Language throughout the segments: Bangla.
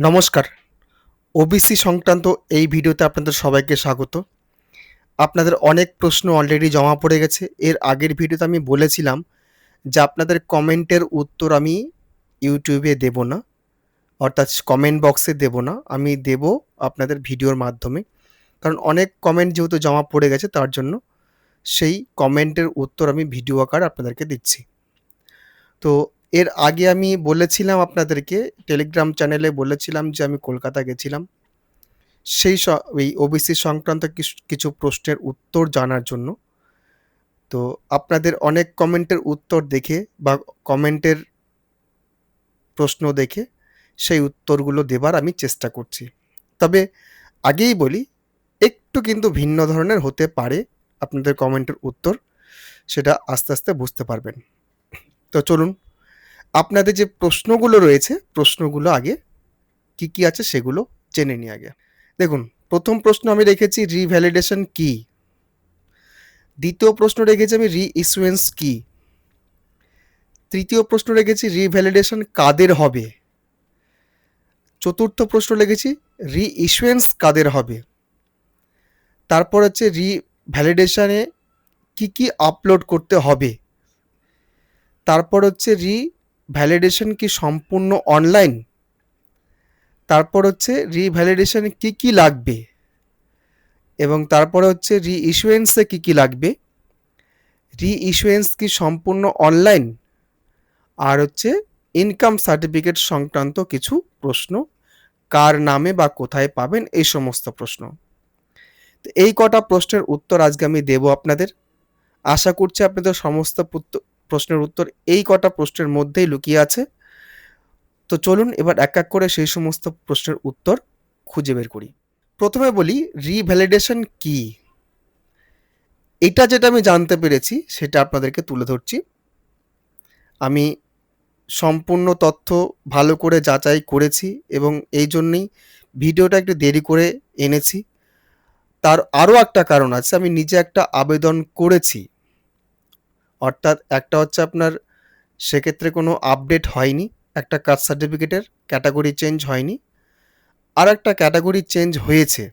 নমস্কার। ওবিসি সংক্রান্ত এই ভিডিওতে আপনাদের সবাইকে স্বাগত। আপনাদের অনেক প্রশ্ন অলরেডি জমা পড়ে গেছে। এর আগের ভিডিওতে আমি বলেছিলাম যে আপনাদের কমেন্টের উত্তর আমি ইউটিউবে দেব না, অর্থাৎ কমেন্ট বক্সে দেব না। আমি দেব আপনাদের ভিডিওর মাধ্যমে। কারণ অনেক কমেন্ট যেহেতু জমা পড়ে গেছে, তার জন্য সেই কমেন্টের উত্তর আমি ভিডিও আকার আপনাদেরকে দিচ্ছি। তো এর আগে আমি বলেছিলাম আপনাদেরকে টেলিগ্রাম চ্যানেলে বলেছিলাম যে আমি কলকাতা গেছিলাম। সেই ওই ওবিসি সংক্রান্ত কিছু প্রশ্নের উত্তর জানার জন্য। তো আপনাদের অনেক কমেন্টের উত্তর দেখে বা কমেন্টের প্রশ্ন দেখে সেই উত্তরগুলো দেবার আমি চেষ্টা করছি। তবে আগেই বলি, একটু কিন্তু ভিন্ন ধরনের হতে পারে আপনাদের কমেন্টের উত্তর, সেটা আস্তে আস্তে বুঝতে পারবেন। তো চলুন আপনাদের যে প্রশ্নগুলো রয়েছে, প্রশ্নগুলো আগে কি কি আছে সেগুলো জেনে নিই আগে। দেখুন, প্রথম প্রশ্ন আমি রেখেছি রিভ্যালিডেশন কি? দ্বিতীয় প্রশ্ন রেখেছি আমি রি ইস্যুয়েন্স কি? তৃতীয় প্রশ্ন রেখেছি রিভ্যালিডেশন কাদের হবে? চতুর্থ প্রশ্ন রেখেছি রি ইস্যুয়েন্স কাদের হবে? তারপর হচ্ছে রি ভ্যালিডেশনে কি কি আপলোড করতে হবে? তারপর হচ্ছে রি ভ্যালিডেশন কি সম্পূর্ণ অনলাইন তারপর হচ্ছে রিভ্যালিডেশনে কি কি লাগবে? এবং তারপরে হচ্ছে রি ইস্যুয়েন্সে কী কী লাগবে? রি ইস্যুয়েন্স কি সম্পূর্ণ অনলাইন আর হচ্ছে ইনকাম সার্টিফিকেট সংক্রান্ত কিছু প্রশ্ন, কার নামে বা কোথায় পাবেন এই সমস্ত প্রশ্ন। তো এই কটা প্রশ্নের উত্তর আজকে আমি দেব আপনাদের। আশা করছি আপনাদের সমস্ত প্রশ্নের উত্তর এই কটা প্রশ্নের মধ্যেই লুকিয়ে আছে। তো চলুন এবার এক এক করে সেই সমস্ত প্রশ্নের উত্তর খুঁজে বের করি। প্রথমে বলি রিভ্যালিডেশন কি? এটা যেটা আমি জানতে পেরেছি, সেটা আপনাদেরকে তুলে ধরছি। আমি সম্পূর্ণ তথ্য ভালো করে যাচাই করেছি এবং এই জন্যই ভিডিওটা একটু দেরি করে এনেছি। তার আরও একটা কারণ আছে, আমি নিজে একটা আবেদন করেছি। অর্থাৎ একটা হচ্ছে আপনার সেক্ষেত্রে কোনো আপডেট হয়নি, একটা কাস্ট সার্টিফিকেটের ক্যাটাগরি চেঞ্জ হয়নি আর একটা ক্যাটাগরি চেঞ্জ হয়েছে।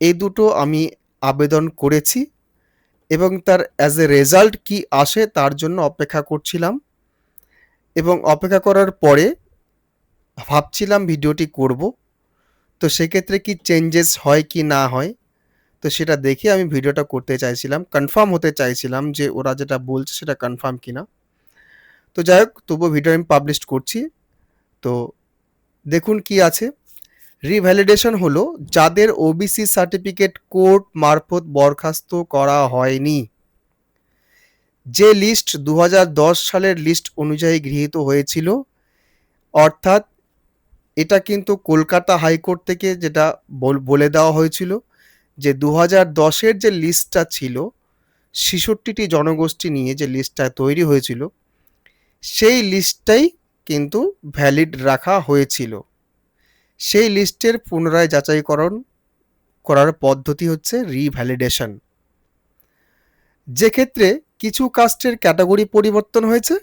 এই দুটো আমি আবেদন করেছি এবং তার অ্যাজ এ রেজাল্ট কি আসে তার জন্য অপেক্ষা করছিলাম এবং অপেক্ষা করার পরে ভাবছিলাম ভিডিওটি করব, তো সেক্ষেত্রে কি চেঞ্জেস হয় কি না হয় তো সেটা দেখে আমি ভিডিওটা করতে চাইছিলাম কনফার্ম হতে চাইছিলাম যে ওরা যেটা বলছে সেটা কনফার্ম কিনা। তো যাই হোক, তবুও ভিডিও আমি পাবলিশ করছি। তো দেখুন কি আছে। রিভ্যালিডেশন হলো, যাদের ওবিসি সার্টিফিকেট কোর্ট মারফত বরখাস্ত করা হয়নি। যে লিস্ট দু হাজার দশ সালের লিস্ট অনুযায়ী গৃহীত হয়েছিল, অর্থাৎ এটা কিন্তু কলকাতা হাইকোর্ট থেকে যেটা বল- বলে দেওয়া হয়েছিল। যে দু হাজার দশের যে লিস্টটা ছিল, ছেষট্টিটি জনগোষ্ঠী নিয়ে যে লিস্টটা তৈরি হয়েছিল, সেই লিস্টটাই কিন্তু ভ্যালিড রাখা হয়েছিল। সেই লিস্টের পুনরায় যাচাইকরণ করার পদ্ধতি হচ্ছে রিভ্যালিডেশন যে ক্ষেত্রে কিছু কাস্টের ক্যাটাগরি পরিবর্তন হয়েছে,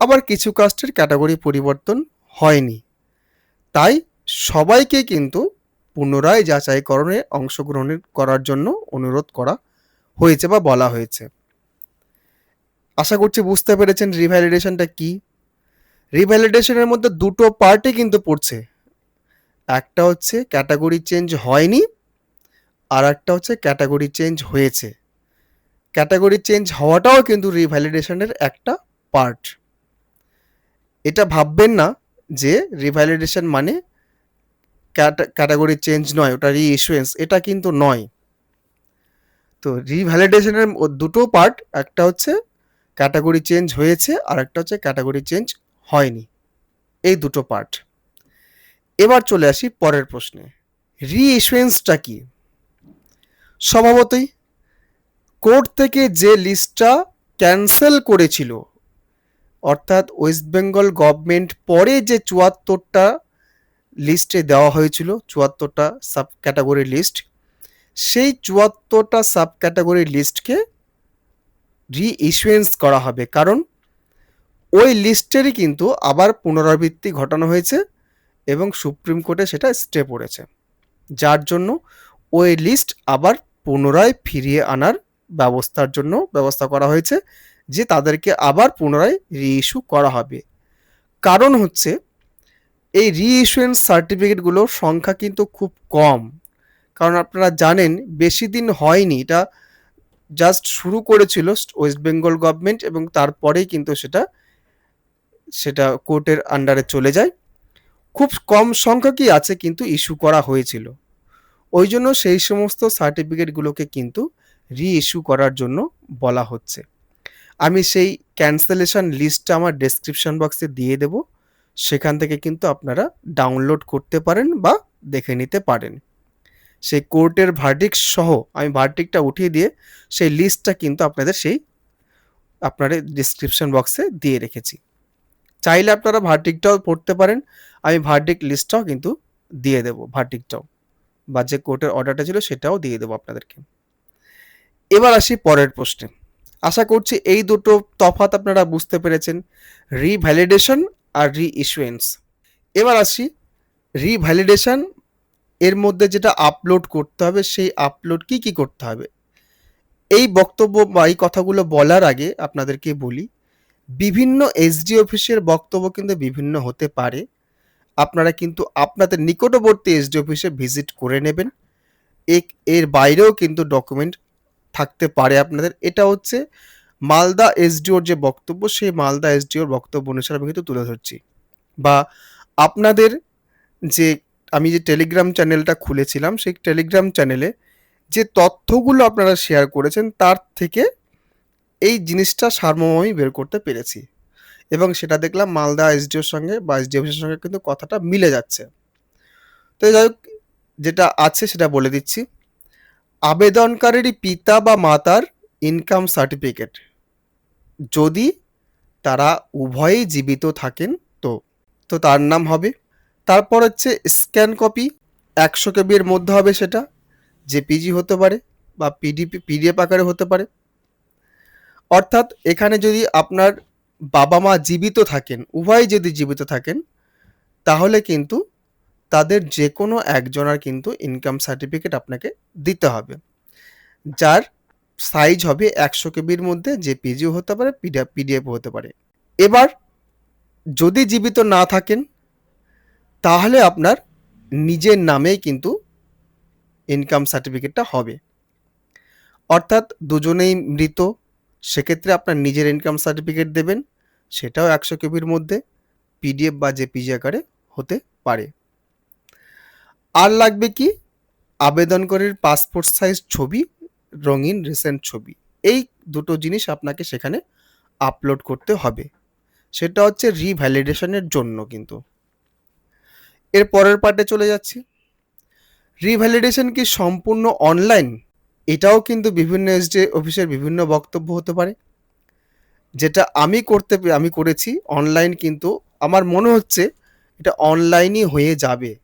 আবার কিছু কাস্টের ক্যাটাগরি পরিবর্তন হয়নি। তাই সবাইকে কিন্তু পুনরায় যাচাইকরণে অংশগ্রহণ করার জন্য অনুরোধ করা হয়েছে বা বলা হয়েছে। আশা করছি বুঝতে পেরেছেন রিভ্যালিডেশনটা কি। রিভ্যালিডেশনের মধ্যে দুটো পার্টে কিন্তু পড়ছে। একটা হচ্ছে ক্যাটাগরি চেঞ্জ হয়নি, আর একটা হচ্ছে ক্যাটাগরি চেঞ্জ হয়েছে। ক্যাটাগরি চেঞ্জ হওয়াটাও কিন্তু রিভ্যালিডেশনের একটা পার্ট এটা ভাববেন না যে রিভ্যালিডেশন মানে ক্যাটাগরি চেঞ্জ নয়, ওটা রি ইস্যুয়েন্স এটা কিন্তু নয়। তো রিভ্যালিডেশনের দুটো পার্ট একটা হচ্ছে ক্যাটাগরি চেঞ্জ হয়েছে, আর একটা হচ্ছে ক্যাটাগরি চেঞ্জ হয়নি। এই দুটো পার্ট এবার চলে আসি পরের প্রশ্নে। রি ইস্যুয়েন্সটা কি? স্বভাবতই কোর্ট থেকে যে লিস্টটা ক্যান্সেল করেছিল, অর্থাৎ ওয়েস্ট বেঙ্গল গভর্নমেন্ট পরে যে চুয়াত্তরটা লিস্টে দেওয়া হয়েছিল, চুয়াত্তরটা সাব ক্যাটাগরি লিস্ট সেই চুয়াত্তরটা সাব ক্যাটাগরি লিস্টকে রি ইস্যুয়েন্স করা হবে, কারণ ওই লিস্টেরই কিন্তু আবার পুনরাবৃত্তি ঘটানো হয়েছে এবং সুপ্রিম কোর্টে সেটা স্টে পড়েছে। যার জন্য ওই লিস্ট আবার পুনরায় ফিরিয়ে আনার ব্যবস্থার জন্য ব্যবস্থা করা হয়েছে, যে তাদেরকে আবার পুনরায় রিইস্যু করা হবে। কারণ হচ্ছে এই রিইস্যুয়েন্স সার্টিফিকেটগুলোর সংখ্যা কিন্তু খুব কম। কারণ আপনারা জানেন, বেশি দিন হয়নি, এটা জাস্ট শুরু করেছিল ওয়েস্ট বেঙ্গল গভর্নমেন্ট এবং তারপরেই কিন্তু সেটা সেটা কোর্টের আন্ডারে চলে যায়। খুব কম সংখ্যা কি আছে কিন্তু ইস্যু করা হয়েছিল। ওই জন্য সেই সমস্ত সার্টিফিকেটগুলোকে কিন্তু রি ইস্যু করার জন্য বলা হচ্ছে। আমি সেই ক্যান্সেলেশন লিস্টটা আমার ডেসক্রিপশন বক্সে দিয়ে দেব। সেখান থেকে কিন্তু আপনারা ডাউনলোড করতে পারেন বা দেখে নিতে পারেন। সেই কোর্টের ভার্ডিক সহ আমি ভার্ডিকটা উঠিয়ে দিয়ে সেই লিস্টটা কিন্তু আপনাদের সেই আপনাদের ডিসক্রিপশন বক্সে দিয়ে রেখেছি। চাইলে আপনারা ভার্ডিকটাও পড়তে পারেন, আমি ভার্ডিক লিস্টটাও কিন্তু দিয়ে দেবো ভার্ডিকটাও বা যে কোর্টের অর্ডারটা ছিল সেটাও দিয়ে দেবো আপনাদেরকে। এবার আসি পরের প্রশ্নে। আশা করছি এই দুটো তফাৎ আপনারা বুঝতে পেরেছেন। রিভ্যালিডেশন আর রি ইস্যুয়েন্স এবার আসি রিভ্যালিডেশন এর মধ্যে যেটা আপলোড করতে হবে, সেই আপলোড কি কি করতে হবে? এই বক্তব্য বা এই কথাগুলো বলার আগে আপনাদেরকে বলি, বিভিন্ন এসডি অফিসের বক্তব্য কিন্তু বিভিন্ন হতে পারে। আপনারা কিন্তু আপনাদের নিকটবর্তী এসডি অফিসে ভিজিট করে নেবেন। এর বাইরেও কিন্তু ডকুমেন্ট থাকতে পারে আপনাদের। এটা হচ্ছে মালদা এসডিওর যে বক্তব্য, সেই মালদা এসডিওর বক্তব্য অনুসারে আমি কিন্তু তুলে ধরছি। বা আপনাদের যে আমি যে টেলিগ্রাম চ্যানেলটা খুলেছিলাম, সেই টেলিগ্রাম চ্যানেলে যে তথ্যগুলো আপনারা শেয়ার করেছেন, তার থেকে এই জিনিসটা আমি বের করতে পেরেছি। এবং সেটা দেখলাম মালদা এসডিওর সঙ্গে বা এসডি অফিসের সঙ্গে কিন্তু কথাটা মিলে যাচ্ছে। তো যাই হোক, যেটা আছে সেটা বলে দিচ্ছি। আবেদনকারীর পিতা বা মাতার ইনকাম সার্টিফিকেট যদি তারা উভয়েই জীবিত থাকেন তো তো তার নাম হবে। তারপর হচ্ছে স্ক্যান কপি একশো কেবির মধ্যে হবে সেটা জেপিজি হতে পারে বা পিডিপি পিডিএফ আকারে হতে পারে। অর্থাৎ এখানে যদি আপনার বাবা মা জীবিত থাকেন উভয় যদি জীবিত থাকেন, তাহলে কিন্তু তাদের যে কোনো একজনের কিন্তু ইনকাম সার্টিফিকেট আপনাকে দিতে হবে। যার সাইজ হবে একশো কেবির মধ্যে, যে পিজিও হতে পারে পিডিএফ হতে পারে। এবার, যদি জীবিত না থাকেন, তাহলে আপনার নিজের নামেই কিন্তু ইনকাম সার্টিফিকেটটা হবে। অর্থাৎ দুজনেই মৃত, সেক্ষেত্রে আপনার নিজের ইনকাম সার্টিফিকেট দেবেন, সেটাও একশো কেবির মধ্যে পিডিএফ বা জেপিজি আকারে হতে পারে। আর লাগবে কি? আবেদনকারীর পাসপোর্ট সাইজ ছবি রঙিন রিসেন্ট ছবি। এই দুটো জিনিস আপনাকে সেখানে আপলোড করতে হবে। সেটা হচ্ছে রিভ্যালিডেশনের জন্য কিন্তু। এর পরের পার্টে চলে যাচ্ছি। রিভ্যালিডেশন কি সম্পূর্ণ অনলাইন এটাও কিন্তু বিভিন্ন এসডি অফিসের বিভিন্ন বক্তব্য হতে পারে। যেটা আমি করতে, আমি করেছি অনলাইন কিন্তু আমার মনে হচ্ছে এটা অনলাইনই হয়ে যাবে।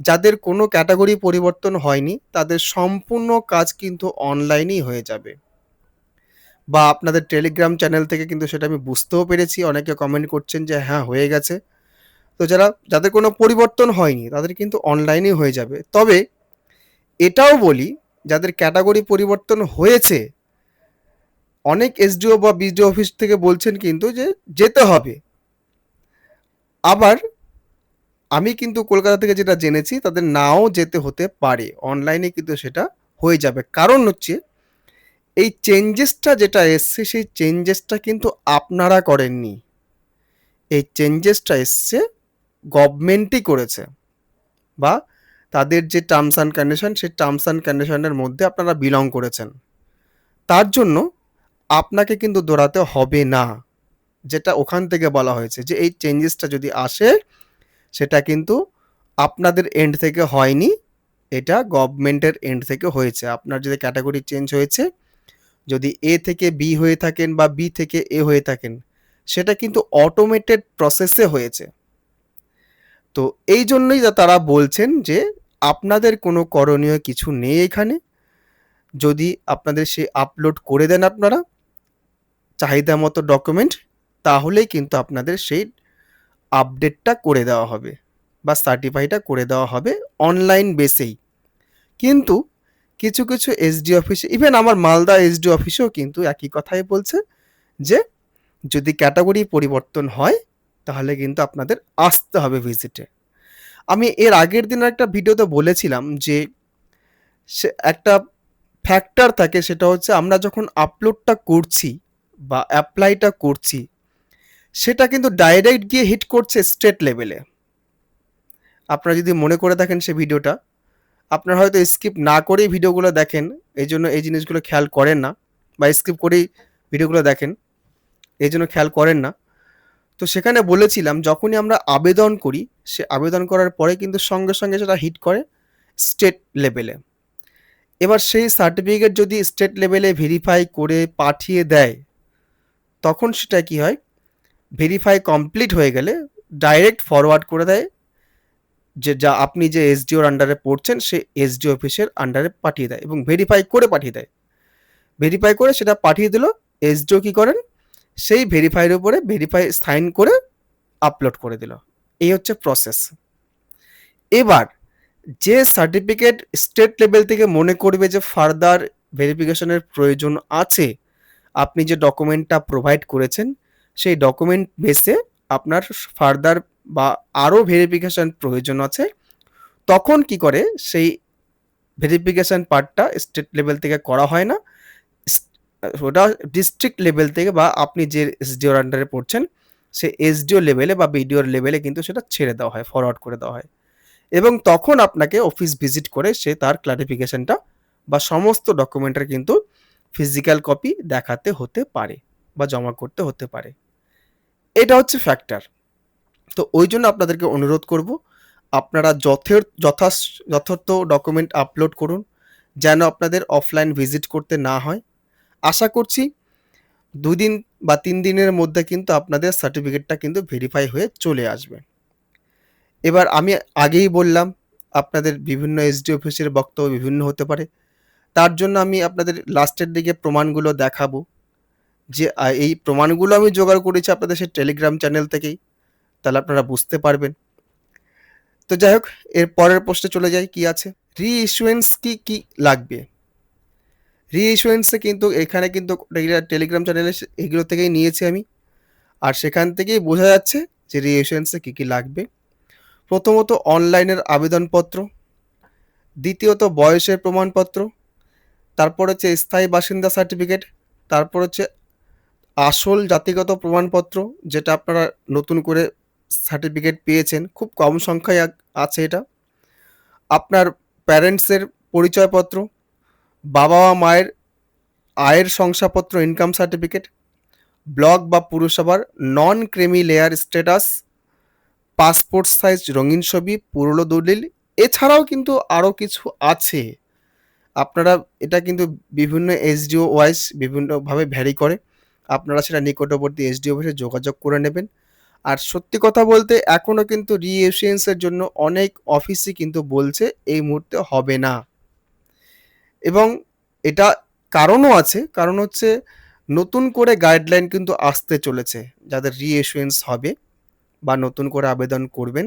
যাদের কোনো ক্যাটাগরি পরিবর্তন হয়নি, তাদের সম্পূর্ণ কাজ কিন্তু অনলাইনেই হয়ে যাবে। বা আপনাদের টেলিগ্রাম চ্যানেল থেকে কিন্তু সেটা আমি বুঝতেও পেরেছি, অনেকে কমেন্ট করছেন যে হ্যাঁ হয়ে গেছে। তো যারা, যাদের কোনো পরিবর্তন হয়নি, তাদের কিন্তু অনলাইনেই হয়ে যাবে। তবে এটাও বলি, যাদের ক্যাটাগরি পরিবর্তন হয়েছে, অনেক এসডিও বা বিডিও অফিস থেকে বলছেন কিন্তু যে যেতে হবে। আবার আমি কিন্তু কলকাতা থেকে যেটা জেনেছি, তাদের নাও যেতে হতে পারে। অনলাইনে কিন্তু সেটা হয়ে যাবে। কারণ হচ্ছে, এই চেঞ্জেসটা যেটা এসছে, সেই চেঞ্জেসটা কিন্তু আপনারা করেননি। এই চেঞ্জেসটা এসছে গভর্নমেন্টই করেছে। বা তাদের যে টার্মস অ্যান্ড কন্ডিশন সেই টার্মস অ্যান্ড কন্ডিশনের মধ্যে আপনারা বিলং করেছেন। তার জন্য আপনাকে কিন্তু দৌড়াতে হবে না। যেটা ওখান থেকে বলা হয়েছে যে, এই চেঞ্জেসটা যদি আসে সেটা কিন্তু আপনাদের এন্ড থেকে হয়নি, এটা গভর্নমেন্টের এন্ড থেকে হয়েছে। আপনার যদি ক্যাটাগরি চেঞ্জ হয়েছে, যদি এ থেকে বি হয়ে থাকেন বা বি থেকে এ হয়ে থাকেন, সেটা কিন্তু অটোমেটেড প্রসেসে হয়েছে। তো এই জন্যই তারা বলছেন যে, আপনাদের কোনো করণীয় কিছু নেই এখানে। যদি আপনাদের সে আপলোড করে দেন আপনারা, চাহিদা মতো ডকুমেন্ট তাহলেই কিন্তু আপনাদের সেই আপডেটটা করে দেওয়া হবে বা সার্টিফাইটা করে দেওয়া হবে অনলাইন বেসেই কিন্তু কিছু কিছু এসডি অফিসে ইভেন আমার মালদা এসডি অফিসেও কিন্তু একই কথাই বলছে যে, যদি ক্যাটাগরি পরিবর্তন হয়, তাহলে কিন্তু আপনাদের আসতে হবে ভিজিটে আমি এর আগের দিন একটা ভিডিওতে বলেছিলাম যে, সে একটা ফ্যাক্টর থাকে, সেটা হচ্ছে আমরা যখন আপলোডটা করছি বা অ্যাপ্লাইটা করছি সেটা কিন্তু ডাইরেক্ট গিয়ে হিট করছে স্টেট লেভেলে আপনারা যদি মনে করে দেখেন সে ভিডিওটা, আপনারা হয়তো স্কিপ না করেই ভিডিওগুলো দেখেন এই জন্য এই জিনিসগুলো খেয়াল করেন না, বা স্কিপ করেই ভিডিওগুলো দেখেন, এই জন্য খেয়াল করেন না। তো সেখানে বলেছিলাম, যখনই আমরা আবেদন করি, সে আবেদন করার পরে কিন্তু সঙ্গে সঙ্গে সেটা হিট করে স্টেট লেভেলে এবার সেই সার্টিফিকেট যদি স্টেট লেভেলে ভেরিফাই করে পাঠিয়ে দেয়, তখন সেটা কি হয়? ভেরিফাই কমপ্লিট হয়ে গেলে ডাইরেক্ট ফরওয়ার্ড করে দেয় যে, যা আপনি যে এসডিওর আন্ডারে পড়ছেন সে এসডিও অফিসের আন্ডারে পাঠিয়ে দেয় এবং ভেরিফাই করে পাঠিয়ে দেয়। ভেরিফাই করে সেটা পাঠিয়ে দিল এসডিও কী করেন? সেই ভেরিফাইয়ের উপরে ভেরিফাই সাইন করে আপলোড করে দিল। এই হচ্ছে প্রসেস এবার যে সার্টিফিকেট স্টেট লেভেল থেকে মনে করবে যে ফার্দার ভেরিফিকেশনের প্রয়োজন আছে, আপনি যে ডকুমেন্টটা প্রোভাইড করেছেন সেই ডকুমেন্ট বেসে আপনার ফার্দার বা আরও ভেরিফিকেশান প্রয়োজন আছে। তখন কি করে সেই ভেরিফিকেশান পার্টটা স্টেট লেভেল থেকে করা হয় না। ওটা ডিস্ট্রিক্ট লেভেল থেকে বা আপনি যে এসডিওর আন্ডারে পড়ছেন, সে এসডিও লেভেলে বা বিডিওর লেভেলে কিন্তু সেটা ছেড়ে দেওয়া হয় ফরওয়ার্ড করে দেওয়া হয়। এবং তখন আপনাকে অফিস ভিজিট করে সে তার ক্লারিফিকেশানটা বা সমস্ত ডকুমেন্টের কিন্তু ফিজিক্যাল কপি দেখাতে হতে পারে বা জমা করতে হতে পারে। এটা হচ্ছে ফ্যাক্টর তো ওই জন্য আপনাদেরকে অনুরোধ করব, আপনারা যথের যথা যথার্থ ডকুমেন্ট আপলোড করুন, যেন আপনাদের অফলাইন ভিজিট করতে না হয়। আশা করছি দুদিন বা তিন দিনের মধ্যে কিন্তু আপনাদের সার্টিফিকেটটা কিন্তু ভেরিফাই হয়ে চলে আসবে। এবার আমি আগেই বললাম, আপনাদের বিভিন্ন এসডি অফিসের বক্তব্য বিভিন্ন হতে পারে। তার জন্য আমি আপনাদের লাস্টের দিকে প্রমাণগুলো দেখাবো। যে এই প্রমাণগুলো আমি জোগাড় করেছি আপনাদের সেই টেলিগ্রাম চ্যানেল থেকেই, তাহলে আপনারা বুঝতে পারবেন। তো যাই হোক, এর পরের পোস্টে চলে যাই, কি আছে? রি ইস্যুয়েন্স কি কি লাগবে? রি ইস্যুয়েন্সে কিন্তু, এখানে কিন্তু টেলিগ্রাম চ্যানেলে এগুলো থেকেই নিয়েছি আমি। আর সেখান থেকেই বোঝা যাচ্ছে যে রি ইস্যুয়েন্সে কী কী লাগবে। প্রথমত অনলাইনের আবেদনপত্র। দ্বিতীয়ত বয়সের প্রমাণপত্র। তারপর হচ্ছে স্থায়ী বাসিন্দা সার্টিফিকেট। তারপর হচ্ছে আসল জাতিগত প্রমাণপত্র যেটা আপনারা নতুন করে সার্টিফিকেট পেয়েছেন, খুব কম সংখ্যায় আছে এটা। আপনার প্যারেন্টসের পরিচয়পত্র বাবা মা মায়ের আয়ের শংসাপত্র ইনকাম সার্টিফিকেট ব্লক বা পুরসভার non creamy layer status passport size রঙিন ছবি, পুরনো দলিল, এছাড়াও কিন্তু আরও কিছু আছে। আপনারা এটা কিন্তু বিভিন্ন এসডিও ওয়াইজ বিভিন্নভাবে ভ্যারি করে। আপনারা সেটা নিকটবর্তী এসডিও অফিসে যোগাযোগ করে নেবেন। আর সত্যি কথা বলতে এখনও কিন্তু রিএসিয়েন্সের জন্য অনেক অফিসই কিন্তু বলছে এই মুহূর্তে হবে না। এবং এটা কারণও আছে, কারণ হচ্ছে নতুন করে গাইডলাইন কিন্তু আসতে চলেছে, যাদের রিএসুয়েন্স হবে বা নতুন করে আবেদন করবেন,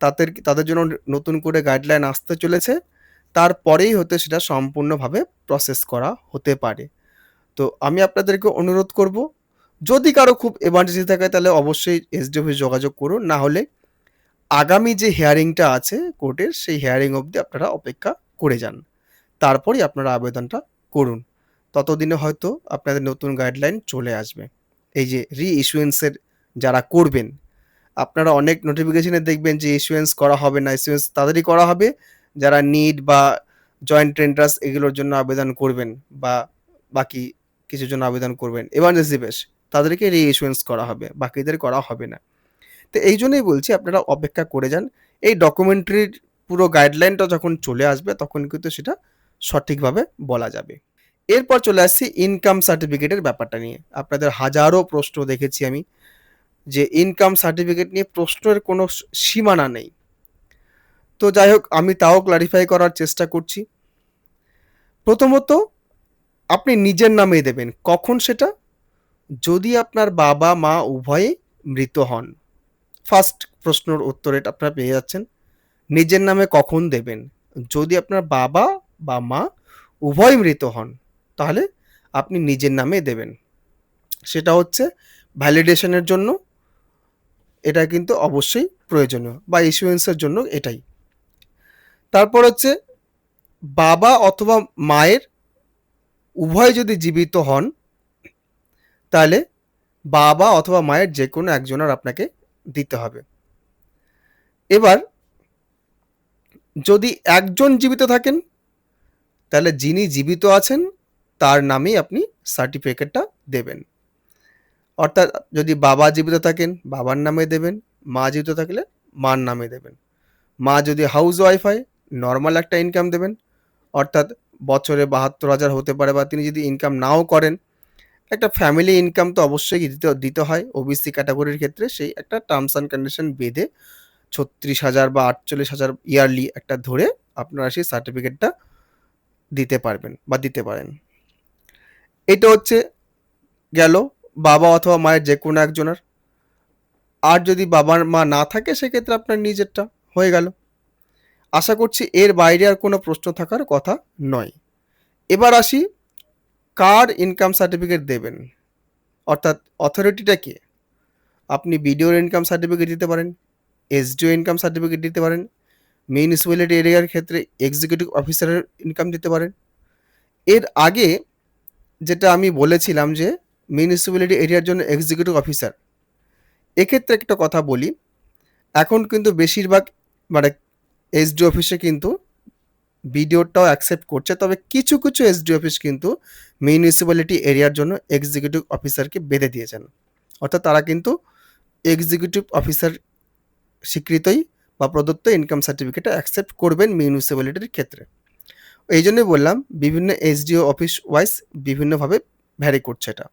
তাদের তাদের জন্য নতুন করে গাইডলাইন আসতে চলেছে। তারপরেই হতে সেটা সম্পূর্ণভাবে প্রসেস করা হতে পারে। তো আমি আপনাদেরকে অনুরোধ করব, যদি কারও খুব এমার্জেন্সি থাকে তাহলে অবশ্যই এসডি অফিস যোগাযোগ করুন, না হলে আগামী যে হিয়ারিংটা আছে কোর্টের, সেই হিয়ারিং অবধি আপনারা অপেক্ষা করে যান। তারপরই আপনারা আবেদনটা করুন। ততদিনে হয়তো আপনাদের নতুন গাইডলাইন চলে আসবে। এই যে রি ইস্যুয়েন্সের যারা করবেন, আপনারা অনেক নোটিফিকেশনে দেখবেন যে ইস্যুয়েন্স করা হবে না ইস্যুয়েন্স তাদেরই করা হবে। যারা নিড বা জয়েন্ট এন্ট্রান্স এগুলোর জন্য আবেদন করবেন বা বাকি কিছুর জন্য আবেদন করবেন। এমার্জেন্সি বেশ। তাদেরকে রি ইস্যুয়েন্স করা হবে। বাকিদের করা হবে না। তো এই জন্যই বলছি, আপনারা অপেক্ষা করে যান। এই ডকুমেন্টারির পুরো গাইডলাইনটা যখন চলে আসবে, তখন কিন্তু সেটা সঠিকভাবে বলা যাবে। এরপর চলে আসছি ইনকাম সার্টিফিকেটের ব্যাপারটা নিয়ে। আপনাদের হাজারো প্রশ্ন দেখেছি আমি যে ইনকাম সার্টিফিকেট নিয়ে প্রশ্নের কোনো সীমানা নেই। তো যাই হোক, আমি তাও ক্লারিফাই করার চেষ্টা করছি। প্রথমত আপনি নিজের নামে দেবেন। কখন সেটা? যদি আপনার বাবা, মা উভয়ে মৃত হন। ফার্স্ট প্রশ্নর উত্তর এটা আপনারা পেয়ে যাচ্ছেন, নিজের নামে কখন দেবেন? যদি আপনার বাবা বা মা উভয় মৃত হন, তাহলে আপনি নিজের নামে দেবেন। সেটা হচ্ছে ভ্যালিডেশনের জন্য, এটা কিন্তু অবশ্যই প্রয়োজনীয় বা ইস্যুয়েন্সের জন্য এটাই। তারপর হচ্ছে বাবা অথবা মায়ের উভয় যদি জীবিত হন, তাহলে বাবা অথবা মায়ের যে কোনো একজনের আপনাকে দিতে হবে। এবার, যদি একজন জীবিত থাকেন, তাহলে যিনি জীবিত আছেন, তার নামেই আপনি সার্টিফিকেটটা দেবেন। অর্থাৎ যদি বাবা জীবিত থাকেন, বাবার নামে দেবেন, মা জীবিত থাকলে মার নামে দেবেন। মা যদি হাউস ওয়াইফ হয় নর্মাল একটা ইনকাম দেবেন। অর্থাৎ বছরে বাহাত্তর হাজার হতে পারে বা তিনি যদি ইনকাম নাও করেন, একটা ফ্যামিলি ইনকাম তো অবশ্যই দিতে দিতে হয়। ওবিসি ক্যাটাগরির ক্ষেত্রে সেই একটা টার্মস অ্যান্ড কন্ডিশন বেঁধে ছত্রিশ হাজার বা আটচল্লিশ হাজার ইয়ারলি একটা ধরে আপনারা সেই সার্টিফিকেটটা দিতে পারবেন বা দিতে পারেন। এটা হচ্ছে গেল বাবা অথবা মায়ের যে কোনো একজনের। আর যদি বাবার মা না থাকে, সেক্ষেত্রে আপনার নিজেরটা হয়ে গেল। আশা করছি এর বাইরে আর কোনো প্রশ্ন থাকার কথা নয়। এবার আসি, কার ইনকাম সার্টিফিকেট দেবেন? অর্থাৎ অথরিটিটা কে? আপনি বিডিওর ইনকাম সার্টিফিকেট দিতে পারেন এসডিও ইনকাম সার্টিফিকেট দিতে পারেন মিউনিসিপ্যালিটি এরিয়ার ক্ষেত্রে এক্সিকিউটিভ অফিসারের ইনকাম দিতে পারেন। এর আগে যেটা আমি বলেছিলাম যে মিউনিসিপ্যালিটি এরিয়ার জন্য এক্সিকিউটিভ অফিসার এক্ষেত্রে একটা কথা বলি, এখন কিন্তু বেশিরভাগ মানে এসডি অফিসে কিন্তু বিডিওটাও অ্যাকসেপ্ট করছে। তবে কিছু কিছু এসডি অফিস কিন্তু মিউনিসিপ্যালিটি এরিয়ার জন্য এক্সিকিউটিভ অফিসারকে বেঁধে দিয়েছেন। অর্থাৎ তারা কিন্তু এক্সিকিউটিভ অফিসার স্বীকৃতই বা প্রদত্ত ইনকাম সার্টিফিকেট অ্যাকসেপ্ট করবেন মিউনিসিপ্যালিটির ক্ষেত্রে। এই জন্যই বললাম, বিভিন্ন এসডিও অফিস ওয়াইজ বিভিন্নভাবে ভ্যারি করছে এটা।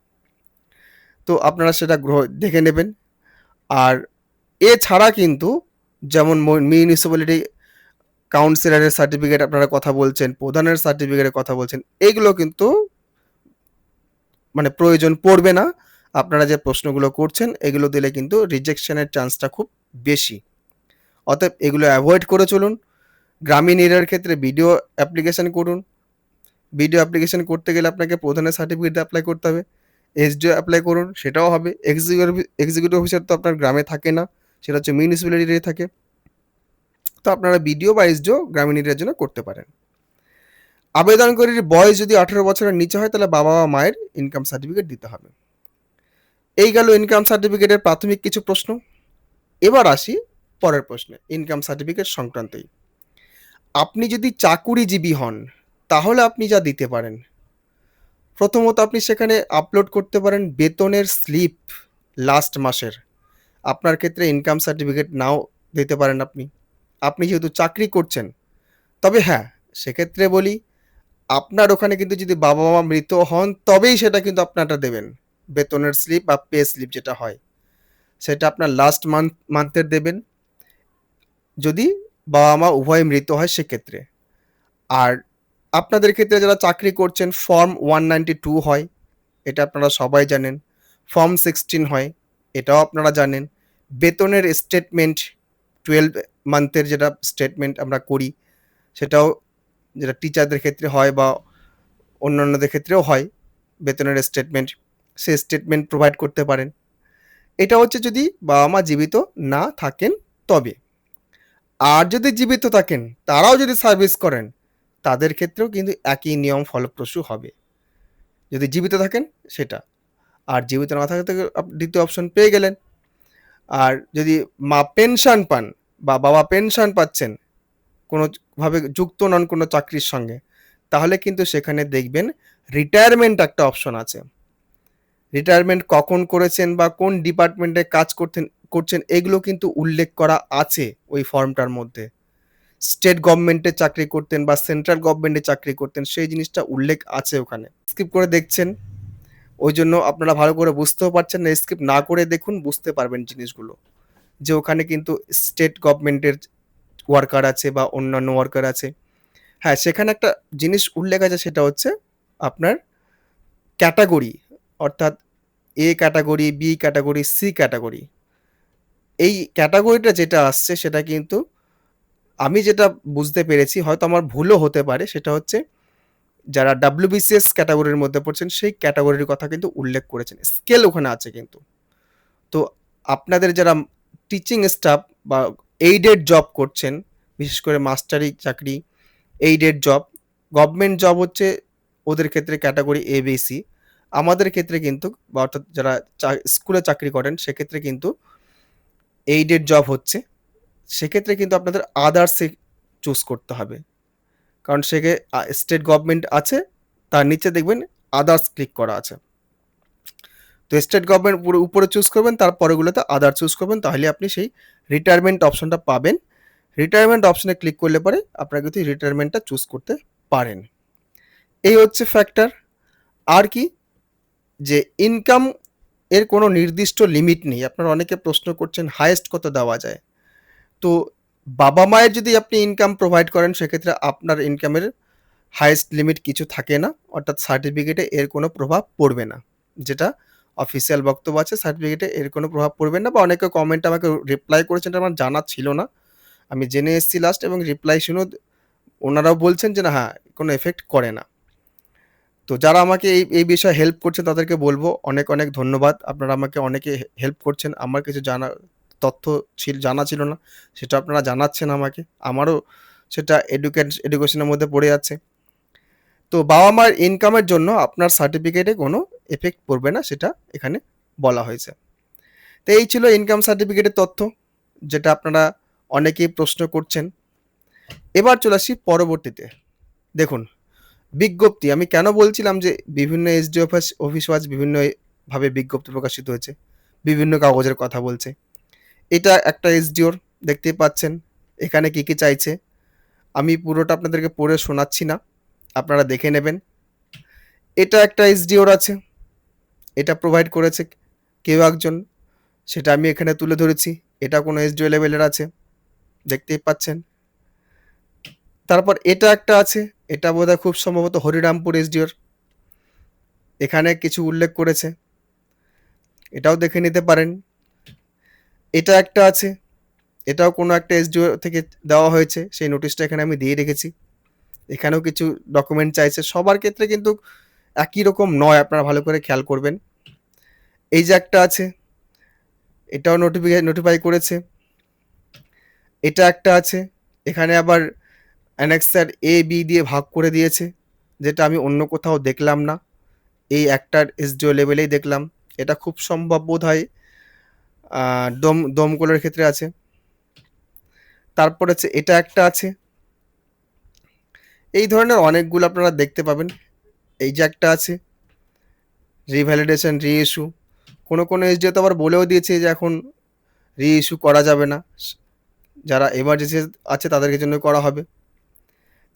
তো আপনারা সেটা গ্রহ, দেখে নেবেন। আর এছাড়া কিন্তু যেমন মিউনিসিপ্যালিটি কাউন্সিলরের সার্টিফিকেট আপনারা কথা বলছেন, প্রধানের সার্টিফিকেটের কথা বলছেন, এগুলো কিন্তু মানে প্রয়োজন পড়বে না। আপনারা যে প্রশ্নগুলো করছেন, এগুলো দিলে কিন্তু রিজেকশনের চান্সটা খুব বেশি। অতএব এগুলো অ্যাভয়েড করে চলুন। গ্রামীণ এরিয়ার ক্ষেত্রে ভিডিও অ্যাপ্লিকেশন করুন। ভিডিও অ্যাপ্লিকেশন করতে গেলে আপনাকে প্রধানের সার্টিফিকেট অ্যাপ্লাই করতে হবে। এসডিও অ্যাপ্লাই করুন, সেটাও হবে। এক্সিকিউটিভ এক্সিকিউটিভ অফিসার তো আপনার গ্রামে থাকে না, সেটা হচ্ছে মিউনিসিপ্যালিটিতে থাকে। তো আপনারা বিডিও বা এসডিও গ্রামীণ এরিয়ার জন্য করতে পারেন। আবেদনকারীর বয়স যদি আঠেরো বছরের নিচে হয়, তাহলে বাবা বা মায়ের ইনকাম সার্টিফিকেট দিতে হবে। এই গেল ইনকাম সার্টিফিকেটের প্রাথমিক কিছু প্রশ্ন। এবার আসি পরের প্রশ্নে ইনকাম সার্টিফিকেট সংক্রান্তই। আপনি যদি চাকুরিজীবী হন, তাহলে আপনি যা দিতে পারেন। প্রথমত আপনি সেখানে আপলোড করতে পারেন বেতনের স্লিপ লাস্ট মাসের। আপনার ক্ষেত্রে ইনকাম সার্টিফিকেট নাও দিতে পারেন আপনি। আপনি যেহেতু চাকরি করছেন, তবে হ্যাঁ সেক্ষেত্রে বলি, আপনার ওখানে কিন্তু যদি বাবা মা মৃত হন, তবেই সেটা কিন্তু আপনারটা দেবেন। বেতনের স্লিপ বা পে স্লিপ যেটা হয়, সেটা আপনার লাস্ট মান্থ মান্থের দেবেন। যদি বাবা মা উভয় মৃত হয়, সেক্ষেত্রে। আর আপনাদের ক্ষেত্রে যারা চাকরি করছেন ফর্ম ওয়ান নাইনটি টু হয়, এটা আপনারা সবাই জানেন। ফর্ম সিক্সটিন হয়, এটাও আপনারা জানেন। বেতনের স্টেটমেন্ট টুয়েলভ মান্থের যেটা স্টেটমেন্ট আমরা করি, সেটাও যেটা টিচারদের ক্ষেত্রে হয় বা অন্যান্যদের ক্ষেত্রেও হয়, বেতনের স্টেটমেন্ট সে স্টেটমেন্ট প্রোভাইড করতে পারেন। এটা হচ্ছে যদি বাবা মা জীবিত না থাকেন, তবে আর যদি জীবিত থাকেন, তারাও যদি সার্ভিস করেন, তাদের ক্ষেত্রেও কিন্তু একই নিয়ম ফলপ্রসূ হবে। যদি জীবিত থাকেন, সেটা। আর জীবিত না থাকতে দ্বিতীয় অপশন পেয়ে গেলেন। আর যদি মা পেনশন পান বা বাবা পেনশন পাচ্ছেন কোনোভাবে যুক্ত নন কোনো চাকরির সঙ্গে, তাহলে কিন্তু সেখানে দেখবেন রিটায়ারমেন্ট একটা অপশন আছে। রিটায়ারমেন্ট কখন করেছেন বা কোন ডিপার্টমেন্টে কাজ করতেন, করছেন, এগুলো কিন্তু উল্লেখ করা আছে ওই ফর্মটার মধ্যে। স্টেট গভর্নমেন্টে চাকরি করতেন বা সেন্ট্রাল গভর্নমেন্টে চাকরি করতেন, সেই জিনিসটা উল্লেখ আছে ওখানে। স্কিপ করে দেখছেন, ওই জন্য আপনারা ভালো করে বুঝতেও পারছেন না স্কিপ না করে দেখুন, বুঝতে পারবেন জিনিসগুলো। যে ওখানে কিন্তু স্টেট গভর্নমেন্টের ওয়ার্কার আছে বা অন্যান্য ওয়ার্কার আছে। হ্যাঁ সেখানে একটা জিনিস উল্লেখ আছে, সেটা হচ্ছে আপনার ক্যাটাগরি অর্থাৎ A category B category C category এই ক্যাটাগরিটা যেটা আসছে, সেটা কিন্তু আমি যেটা বুঝতে পেরেছি, হয়তো আমার ভুলও হতে পারে, সেটা হচ্ছে যারা ডাব্লিউবিসিএস ক্যাটাগরির মধ্যে পড়ছেন, সেই ক্যাটাগরির কথা কিন্তু উল্লেখ করেছেন। স্কেল ওখানে আছে কিন্তু। তো আপনাদের যারা টিচিং স্টাফ বা এইডেড জব করছেন, বিশেষ করে মাস্টারি চাকরি এইডেড জব গভর্নমেন্ট জব হচ্ছে ওদের ক্ষেত্রে ক্যাটাগরি এ বেসি আমাদের ক্ষেত্রে কিন্তু বা অর্থাৎ যারা স্কুলে চাকরি করেন, সেক্ষেত্রে কিন্তু এইডেড জব হচ্ছে। সেক্ষেত্রে কিন্তু আপনাদের আদার্সে চুজ করতে হবে। কারণ সেকে স্টেট গভর্নমেন্ট আছে, তার নিচে দেখবেন আদার্স ক্লিক করা আছে। তো স্টেট গভর্নমেন্ট উপরে চুজ করবেন তারপরেগুলোতে আদার চুজ করবেন, তাহলে আপনি সেই রিটায়ারমেন্ট অপশনটা পাবেন। রিটায়ারমেন্ট অপশনে ক্লিক করলে পরে আপনারা কিন্তু রিটায়ারমেন্টটা চুজ করতে পারেন। এই হচ্ছে ফ্যাক্টর আর কি? যে ইনকাম এর কোনো নির্দিষ্ট লিমিট নেই। আপনারা অনেকে প্রশ্ন করছেন হায়েস্ট কত দেওয়া যায়? তো বাবা মায়ের যদি আপনি ইনকাম প্রোভাইড করেন, সেক্ষেত্রে আপনার ইনকামের হায়েস্ট লিমিট কিছু থাকে না। অর্থাৎ সার্টিফিকেটে এর কোনো প্রভাব পড়বে না। যেটা অফিসিয়াল বক্তব্য আছে সার্টিফিকেটে এর কোনো প্রভাব পড়বে না বা অনেকে কমেন্ট আমাকে রিপ্লাই করেছেন আমার জানা ছিল না। আমি জেনে এসেছি লাস্ট এবং রিপ্লাই শুনেও ওনারাও বলছেন যে না হ্যাঁ কোনো এফেক্ট করে না। তো যারা আমাকে এই এই বিষয়ে হেল্প করছেন তাদেরকে বলব, অনেক অনেক ধন্যবাদ। আপনারা আমাকে অনেকে হেল্প করছেন, আমার কিছু জানা, তথ্য ছিল, জানা ছিল না, সেটা আপনারা জানাচ্ছেন আমাকে। আমারও সেটা এডুকেট এডুকেশনের মধ্যে পড়ে যাচ্ছে তো বাবা মার ইনকামের জন্য আপনার সার্টিফিকেটে কোনো এফেক্ট পড়বে না, সেটা এখানে বলা হয়েছে। তো এই ছিল ইনকাম সার্টিফিকেটের তথ্য, যেটা আপনারা অনেকেই প্রশ্ন করছেন। এবার চলে আসি পরবর্তীতে। দেখুন, বিজ্ঞপ্তি, আমি কেন বলছিলাম যে বিভিন্ন এসডি অফিস অফিস ওয়াজ বিভিন্নভাবে বিজ্ঞপ্তি প্রকাশিত হয়েছে, বিভিন্ন কাগজের কথা বলছে। এটা একটা এসডিওর দেখতেই পাচ্ছেন, এখানে কী কী চাইছে। আমি পুরোটা আপনাদেরকে পড়ে শোনাচ্ছি না, আপনারা দেখে নেবেন। এটা একটা এসডিওর আছে এটা প্রোভাইড করেছে কেউ একজন, সেটা আমি এখানে তুলে ধরেছি। এটা কোনো এস এসডিও লেভেলের আছে, দেখতেই পাচ্ছেন। তারপর এটা একটা আছে, এটা বোধহয় খুব সম্ভবত হরিরামপুর এসডিওর এখানে কিছু উল্লেখ করেছে, এটাও দেখে নিতে পারেন। এটা একটা আছে, এটাও কোনো একটা এসডিও থেকে দেওয়া হয়েছে, সেই নোটিশটা এখানে আমি দিয়ে রেখেছি। এখানেও কিছু ডকুমেন্ট চাইছে, সবার ক্ষেত্রে কিন্তু একই রকম নয়, আপনারা ভালো করে খেয়াল করবেন। এই যে একটা আছে, এটাও নোটিফিকে নোটিফাই করেছে। এটা একটা আছে, এখানে আবার অ্যানেক্সার এ বি দিয়ে ভাগ করে দিয়েছে, যেটা আমি অন্য কোথাও দেখলাম না। এই একটার এসডিও লেভেলেই দেখলাম। এটা খুব সম্ভব বোধ হয় দম দমকলের ক্ষেত্রে আছে। তারপর হচ্ছে এটা একটা আছে। এই ধরনের অনেকগুলো আপনারা দেখতে পাবেন। এই যে একটা আছে রিভ্যালিডেশন রি ইস্যু কোনো কোনো এসডিও তো আবার বলেও দিয়েছে যে এখন রি ইস্যু করা যাবে না। যারা এমার্জেন্সি আছে তাদেরকে জন্য করা হবে।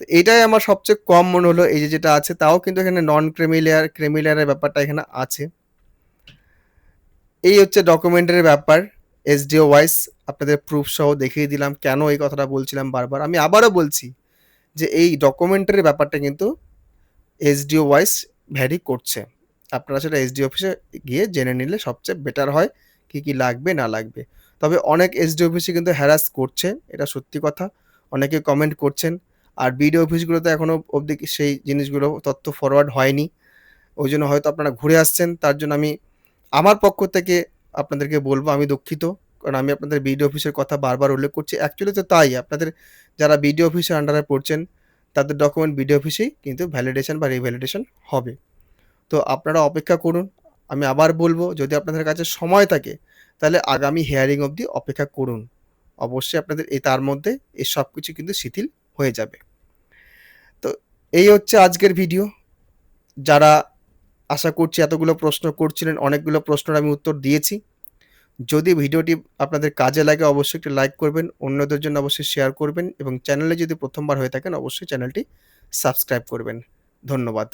তো এটাই আমার সবচেয়ে কম মনে হলো, এই যে যেটা আছে তাও কিন্তু এখানে নন ক্রেমিলিয়ার ক্রেমিলিয়ারের ব্যাপারটা এখানে আছে। এই হচ্ছে ডকুমেন্টের ব্যাপার এসডিও ওয়াইস আপনাদের প্রুফ সহ দেখিয়ে দিলাম কেন এই কথাটা বলছিলাম বারবার। আমি আবারও বলছি যে এই ডকুমেন্টের ব্যাপারটা কিন্তু এসডিও ওয়াইস ভ্যারি করছে। আপনারা সেটা এসডি অফিসে গিয়ে জেনে নিলে সবচেয়ে বেটার হয় কি কি লাগবে, না লাগবে। তবে অনেক এসডি অফিসে কিন্তু হ্যারাস করছে, এটা সত্যি কথা। অনেকে কমেন্ট করছেন, আর বিডিও অফিসগুলোতে এখনও অবধি সেই জিনিসগুলো তথ্য ফরওয়ার্ড হয়নি। ওই জন্য হয়তো আপনারা ঘুরে আসছেন, তার জন্য আমি আমার পক্ষ থেকে আপনাদেরকে বলব, আমি দুঃখিত, কারণ আমি আপনাদের বিডিও অফিসের কথা বারবার উল্লেখ করছি। অ্যাকচুয়ালি তো তাই, আপনাদের যারা বিডিও অফিসের আন্ডারে পড়ছেন, তাদের ডকুমেন্ট বিডিও অফিসেই কিন্তু ভ্যালিডেশন বা রিভ্যালিডেশন হবে। তো আপনারা অপেক্ষা করুন। আমি আবার বলব, যদি আপনাদের কাছে সময় থাকে, তাহলে আগামী হেয়ারিং অবধি অপেক্ষা করুন। অবশ্যই আপনাদের এই তার মধ্যে এই সব কিছু কিন্তু শিথিল হয়ে যাবে। তো এই হচ্ছে আজকের ভিডিও যারা আশা করছি এতগুলো প্রশ্ন করছিলেন, অনেকগুলো প্রশ্নের আমি উত্তর দিয়েছি। যদি ভিডিওটি আপনাদের কাজে লাগে, অবশ্যই একটি লাইক করবেন, অন্যদের জন্য অবশ্যই শেয়ার করবেন এবং চ্যানেলে যদি প্রথমবার হয়ে থাকেন, অবশ্যই চ্যানেলটি সাবস্ক্রাইব করবেন। ধন্যবাদ।